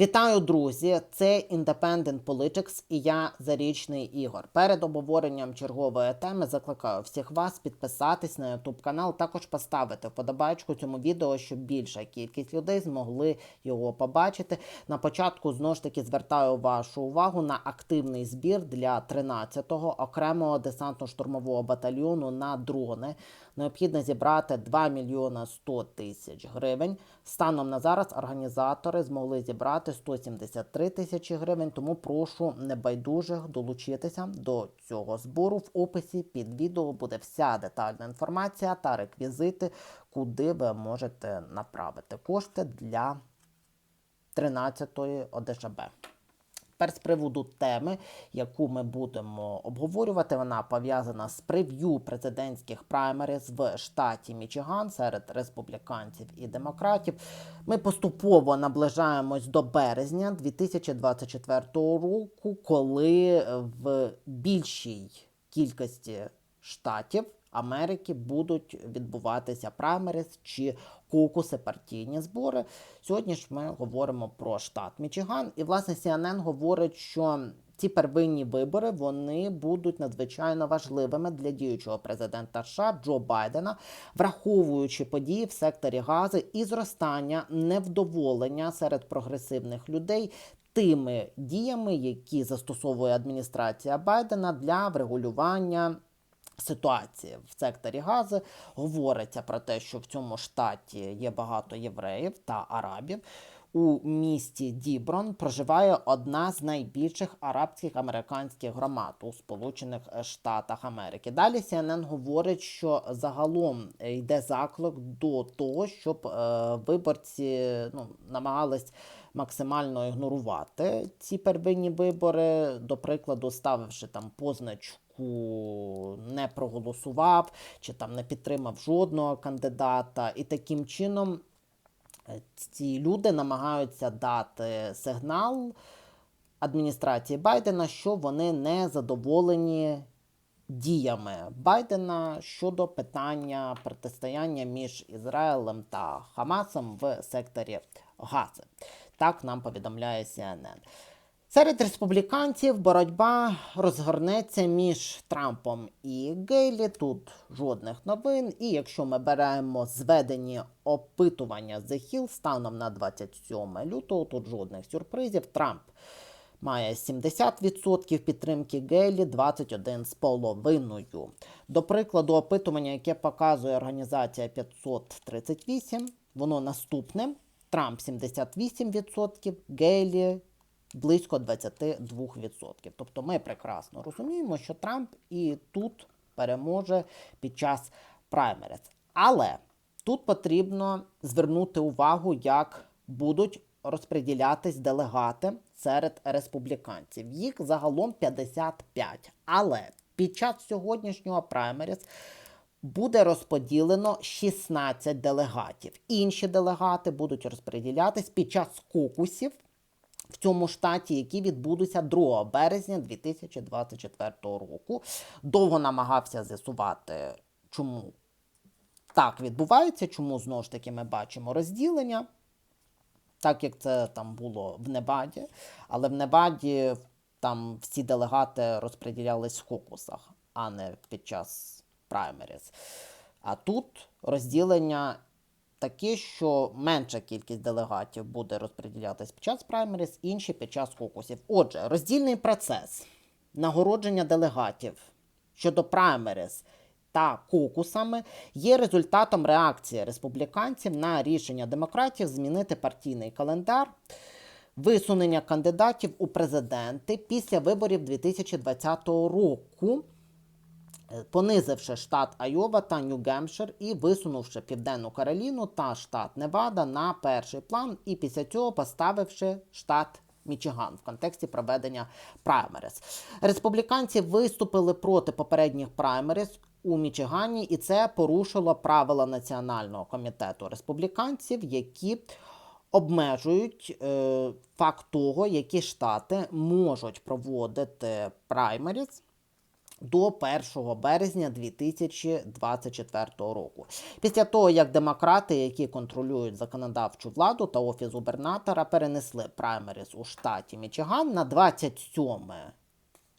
Вітаю, друзі! Це Independent Politics і я Зарічний Ігор. Перед обговоренням чергової теми закликаю всіх вас підписатись на YouTube канал, також поставити вподобайку цьому відео, щоб більша кількість людей змогли його побачити. На початку знову ж таки звертаю вашу увагу на активний збір для 13-го окремого десантно-штурмового батальйону на дрони. Необхідно зібрати 2 мільйона 100 тисяч гривень. Станом на зараз організатори змогли зібрати 173 тисячі гривень. Тому прошу небайдужих долучитися до цього збору. В описі під відео буде вся детальна інформація та реквізити, куди ви можете направити кошти для 13-ї ОДШБ. Тепер з приводу теми, яку ми будемо обговорювати, вона пов'язана з прев'ю президентських праймериз в штаті Мічиган серед республіканців і демократів. Ми поступово наближаємось до березня 2024 року, коли в більшій кількості штатів Америки будуть відбуватися праймериз чи кокуси, партійні збори. Сьогодні ж ми говоримо про штат Мічиган, і власне CNN говорить, що ці первинні вибори вони будуть надзвичайно важливими для діючого президента США Джо Байдена, враховуючи події в секторі гази і зростання невдоволення серед прогресивних людей. Тими діями, які застосовує адміністрація Байдена для врегулювання ситуації в секторі гази. Говориться про те, що в цьому штаті є багато євреїв та арабів. У місті Діброн проживає одна з найбільших арабських американських громад у Сполучених Штатах Америки. Далі CNN говорить, що загалом йде заклик до того, щоб е, виборці ну, намагались максимально ігнорувати ці первинні вибори, до прикладу, ставивши там позначку не проголосував чи там не підтримав жодного кандидата, і таким чином е, ці люди намагаються дати сигнал адміністрації Байдена, що вони не задоволені діями Байдена щодо питання протистояння між Ізраїлем та Хамасом в секторі Гази. Так нам повідомляє CNN. Серед республіканців боротьба розгорнеться між Трампом і Гейлі. Тут жодних новин. І якщо ми беремо зведені опитування The Hill станом на 27 лютого, тут жодних сюрпризів. Трамп має 70% підтримки Гейлі, 21,5%. До прикладу, опитування, яке показує організація 538, воно наступне. Трамп 78%, Гейлі близько 22%. Тобто ми прекрасно розуміємо, що Трамп і тут переможе під час праймериз. Але тут потрібно звернути увагу, як будуть розподілятись делегати серед республіканців. Їх загалом 55. Але під час сьогоднішнього праймериз буде розподілено 16 делегатів. Інші делегати будуть розподілятись під час кокусів в цьому штаті, які відбудуться 2 березня 2024 року. Довго намагався з'ясувати, чому так відбувається, чому знову ж таки ми бачимо розділення. Так як це там було в Неваді, але в Неваді там всі делегати розподілялись в кокусах, а не під час праймеріз. А тут розділення таке, що менша кількість делегатів буде розподілятись під час праймеріз, інші під час кокусів. Отже, роздільний процес нагородження делегатів щодо праймеріз та кокусами є результатом реакції республіканців на рішення демократів змінити партійний календар. Висунення кандидатів у президенти після виборів 2020 року понизивши штат Айова та Нью-Гемпшир і висунувши Південну Кароліну та штат Невада на перший план, і після цього поставивши штат. Мічиган в контексті проведення праймериз. Республіканці виступили проти попередніх праймериз у Мічигані, і це порушило правила Національного комітету республіканців, які обмежують е, факт того, які штати можуть проводити праймеріз до 1 березня 2024 року. Після того, як демократи, які контролюють законодавчу владу та офіс губернатора, перенесли праймеріс у штаті Мічиган на 27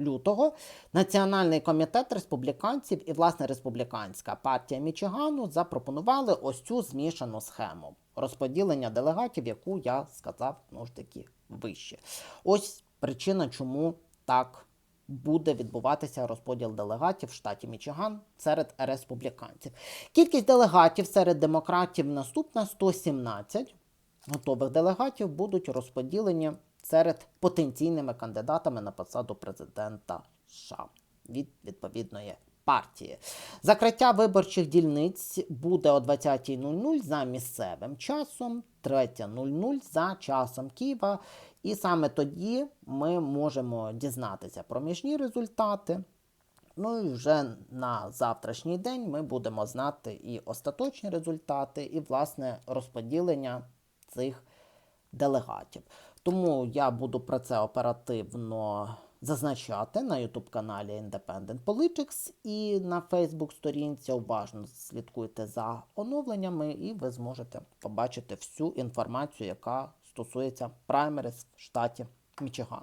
лютого, Національний комітет республіканців і власне республіканська партія Мічигану запропонували ось цю змішану схему розподілення делегатів, яку я сказав ну ж таки вище. Ось причина, чому так буде відбуватися розподіл делегатів в штаті Мічиган серед республіканців. Кількість делегатів серед демократів наступна 117 готових делегатів будуть розподілені серед потенційними кандидатами на посаду президента США від відповідної партії. Закриття виборчих дільниць буде о 20.00 за місцевим часом, 3.00 за часом Києва. І саме тоді ми можемо дізнатися проміжні результати. Ну і вже на завтрашній день ми будемо знати і остаточні результати, і власне розподілення цих делегатів. Тому я буду про це оперативно зазначати на YouTube каналі Independent Politics і на Facebook сторінці. Уважно слідкуйте за оновленнями, і ви зможете побачити всю інформацію, яка стосується праймерис в штаті Мічиган.